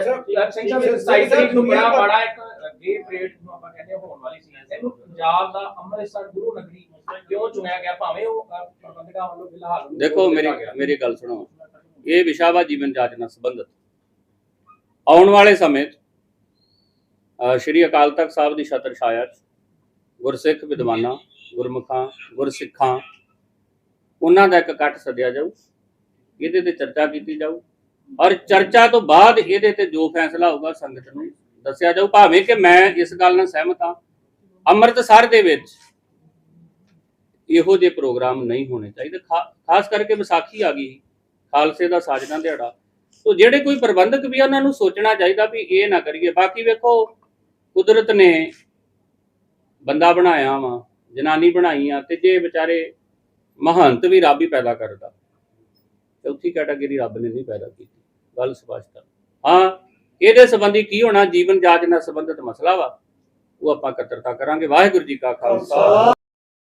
ਸਿੰਘ ਸਾਹਿਬ 27 ਤਰੀਕ ਨੂੰ ਬੜਾ ਬੜਾ ਇੱਕ ਗੇ ਪਰੇਡ ਨੂੰ ਆਪਾਂ ਕਹਿੰਦੇ ਹਾਂ ਹੋਣ ਵਾਲੀ ਸੀ ਇਹਨੂੰ ਪੰਜਾਬ ਦਾ ਅੰਮ੍ਰਿਤਸਰ ਗੁਰੂ ਨਗਰੀ ਕਿਉਂ ਚੁਣਿਆ ਗਿਆ? ਭਾਵੇਂ ਉਹ ਅ, ਪ੍ਰਬੰਧਕਾਂ ਵੱਲੋਂ ਫਿਲਹਾਲ ਉਹਨੂੰ ਦੇਖੋ ਮੇਰੀ? ਮੇਰੀ ਗੱਲ ਸੁਣੋ। ਇਹ ਵਿਸ਼ਾ ਵਾ ਜੀਵਨ ਜਾਚ ਨਾਲ ਸੰਬੰਧਿਤ। ਆਉਣ ਵਾਲੇ ਸਮੇਂ ਸ਼੍ਰੀ ਅਕਾਲ ਤਖਤ ਸਾਹਿਬ ਦੀ ਛਤਰ ਛਾਇਆ 'ਚ ਗੁਰਸਿੱਖ ਵਿਦਵਾਨਾਂ ਗੁਰਮੁਖਾਂ ਗੁਰਸਿੱਖਾਂ ਉਹਨਾਂ ਦਾ ਇੱਕ ਇਕੱਠ ਸੱਦਿਆ ਜਾਊ। ਇਹਦੇ ਤੇ ਚਰਚਾ ਕੀਤੀ ਜਾਊ। ਔਰ ਚਰਚਾ ਤੋਂ ਬਾਅਦ ਇਹਦੇ ਤੇ ਜੋ ਫੈਸਲਾ ਹੋਊਗਾ ਸੰਗਤ ਨੂੰ ਦੱਸਿਆ ਜਾਊ, ਭਾਵੇਂ ਕਿ ਮੈਂ ਇਸ ਗੱਲ ਨਾਲ ਸਹਿਮਤ ਹਾਂ, ਅੰਮ੍ਰਿਤਸਰ ਦੇ ਵਿੱਚ ਇਹੋ ਜਿਹੇ ਪ੍ਰੋਗਰਾਮ ਨਹੀਂ ਹੋਣੇ ਚਾਹੀਦੇ ਖਾਸ ਕਰਕੇ ਵਿਸਾਖੀ ਆ ਗਈ, ਖਾਲਸੇ ਦਾ ਸਾਜਨਾ ਦਿਹਾੜਾ। ਤੋ ਜਿਹੜੇ ਕੋਈ ਪ੍ਰਬੰਧਕ ਵੀ ਉਹਨਾਂ ਨੂੰ ਸੋਚਣਾ ਚਾਹੀਦਾ ਵੀ ਇਹ ਨਾ ਕਰੀਏ। ਬਾਕੀ ਵੇਖੋ, ਕੁਦਰਤ ਨੇ ਬੰਦਾ ਬਣਾਇਆ ਵਾ, ਜਨਾਨੀ ਬਣਾਈ ਆ, ਤੇ ਜੇ ਵਿਚਾਰੇ ਮਹੰਤ ਵੀ ਰੱਬ ਹੀ ਪੈਦਾ ਕਰਦਾ, ਚੌਥੀ ਕੈਟਾਗਰੀ ਰੱਬ ਨੇ ਨਹੀਂ ਪੈਦਾ ਕੀਤੀ। ਗੱਲ ਸਪਸ਼ਟ ਹਾਂ, ਇਹਦੇ ਸੰਬੰਧੀ ਕੀ ਹੋਣਾ? ਜੀਵਨ ਜਾਚ ਨਾਲ ਸੰਬੰਧਿਤ ਮਸਲਾ ਵਾ। ਉਹ ਆਪਾਂ ਇਕੱਤਰਤਾ ਕਰਾਂਗੇ। ਵਾਹਿਗੁਰੂ ਜੀ ਕਾ ਖਾਲਸਾ।